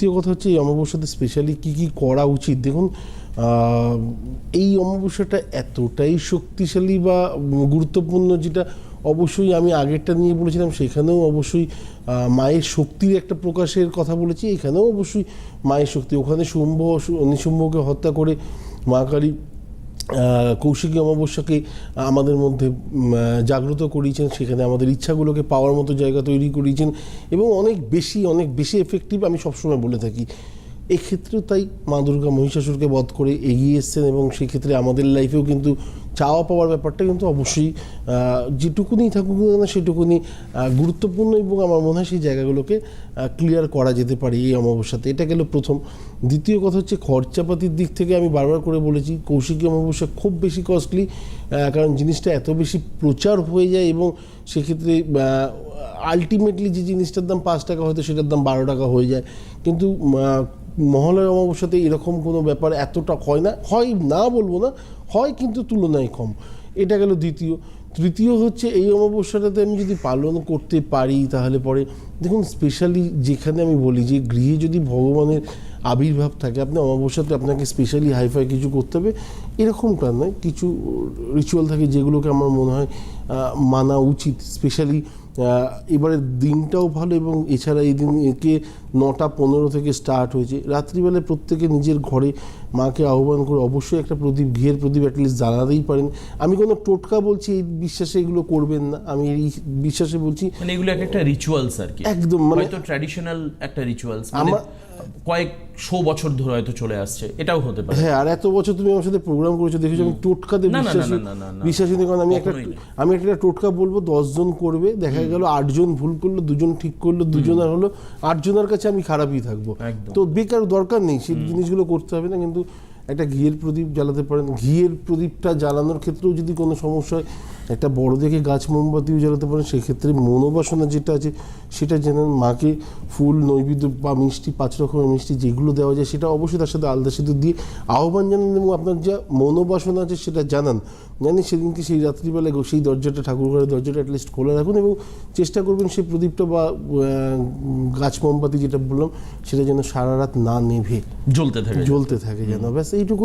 দ্বিতীয় কথা হচ্ছে এই অমাবস্যাতে স্পেশালি কি কি করা উচিত? দেখুন এই অমাবস্যাটা এতটাই শক্তিশালী বা গুরুত্বপূর্ণ যেটা অবশ্যই আমি আগেরটা নিয়ে বলেছিলাম, সেখানেও অবশ্যই মায়ের শক্তির একটা প্রকাশের কথা বলেছি, এখানেও অবশ্যই মায়ের শক্তি। ওখানে শুম্ভ নিশুম্ভকে হত্যা করে মা কালী কৌশিকী অমাবস্যাকে আমাদের মধ্যে জাগ্রত করিয়েছেন। সেখানে আমাদের ইচ্ছাগুলোকে পাওয়ার মতো জায়গা তৈরি করিয়েছেন। এবং অনেক বেশি অনেক বেশি এফেক্টিভ আমি সবসময় বলে থাকি। এক্ষেত্রেও তাই মা দুর্গা মহিষাসুরকে বধ করে এগিয়ে এসছেন এবং সেক্ষেত্রে আমাদের লাইফেও কিন্তু চাওয়া পাওয়ার ব্যাপারটা কিন্তু অবশ্যই যেটুকুনি থাকুক না সেটুকুনি গুরুত্বপূর্ণ এবং আমার মনে হয় সেই জায়গাগুলোকে ক্লিয়ার করা যেতে পারে এই অমাবস্যাতে এটা গেল প্রথম। দ্বিতীয় কথা হচ্ছে খরচাপাতির দিক থেকে আমি বারবার করে বলেছি, কৌশিকী অমাবস্যা খুব বেশি কস্টলি কারণ জিনিসটা এত বেশি প্রচার হয়ে যায় এবং সেক্ষেত্রে আলটিমেটলি যে জিনিসটার দাম পাঁচ টাকা হয়তো সেটার দাম বারো টাকা হয়ে যায়। কিন্তু আহ, মহালয়া অমাবস্যাতে এরকম কোনো ব্যাপার এতটা হয় না। হয় না বলব না হয় কিন্তু তুলনায় কম। এটা গেল দ্বিতীয়। তৃতীয় হচ্ছে এই অমাবস্যাটাতে আমি যদি পালন করতে পারি তাহলে পরে দেখুন স্পেশালি যেখানে আমি বলি যে গৃহে যদি ভগবানের আবির্ভাব থাকে আপনি অমাবস্যাতে আপনাকে স্পেশালি হাইফাই কিছু করতে হবে এরকমটা নয়। কিছু রিচুয়াল থাকে যেগুলোকে আমার মনে হয় মানা উচিত স্পেশালি এবারের দিনটাও ভালো এবং এছাড়া এই দিন একে নটা পনেরো থেকে স্টার্ট হয়েছে। রাত্রিবেলায় প্রত্যেকে নিজের ঘরে মাকে আহ্বান করে অবশ্যই একটা প্রদীপ ঘিয়ের প্রদীপ অ্যাটলিস্ট জ্বালাতেই পারেন। আমি কোনো টোটকা বলছি এই বিশ্বাসে এগুলো করবেন না। আমি এই বিশ্বাসে বলছি মানে এগুলো একটা রিচুয়ালস আর কি। একদম মানে ট্র্যাডিশনাল একটা রিচুয়ালস মানে আমার- কয়েকশো বছর ধরে হয়তো চলে আসছে এটাও হতে পারে। হ্যাঁ আর এত বছর তুমি আমার সাথে প্রোগ্রাম করেছ দেখেছ আমি টোটকাতে। বিশ্বাসী কারণ আমি একটা আমি একটা টোটকা বলব দশজন করবে দেখা গেল আটজন ভুল করল দুজন ঠিক করল দুজন আর হলো আটজনের কাছে আমি খারাপই থাকব। তো বেকার দরকার নেই সেই জিনিসগুলো করতে হবে না কিন্তু একটা ঘিয়ের প্রদীপ জ্বালাতে পারেন। ঘিয়ের প্রদীপটা জ্বালানোর ক্ষেত্রেও যদি কোনো সমস্যা হয়, একটা বড় দেখে গাছ মোমবাতিও জ্বালাতে পারেন। সেক্ষেত্রে মনোবাসনা যেটা আছে, সেটা যেন মাকে ফুল, নৈবেদ্য বা মিষ্টি, পাঁচ রকমের মিষ্টি যেগুলো দেওয়া যায়, সেটা অবশ্যই তার সাথে আলাদা সেতু দিয়ে আহ্বান জানান এবং আপনার যা মনোবাসনা আছে সেটা জানান। জানি সেদিনকে সেই রাত্রিবেলায় গো- সেই দরজাটা ঠাকুরঘরের দরজাটা অ্যাটলিস্ট খোলা রাখুন এবং চেষ্টা করবেন সেই প্রদীপটা বা গাছ মোমবাতি যেটা বললাম সেটা যেন সারা রাত না নেভে। জ্বলতে থাকে। জ্বলতে থাকে যেন। ব্যাস এইটুকু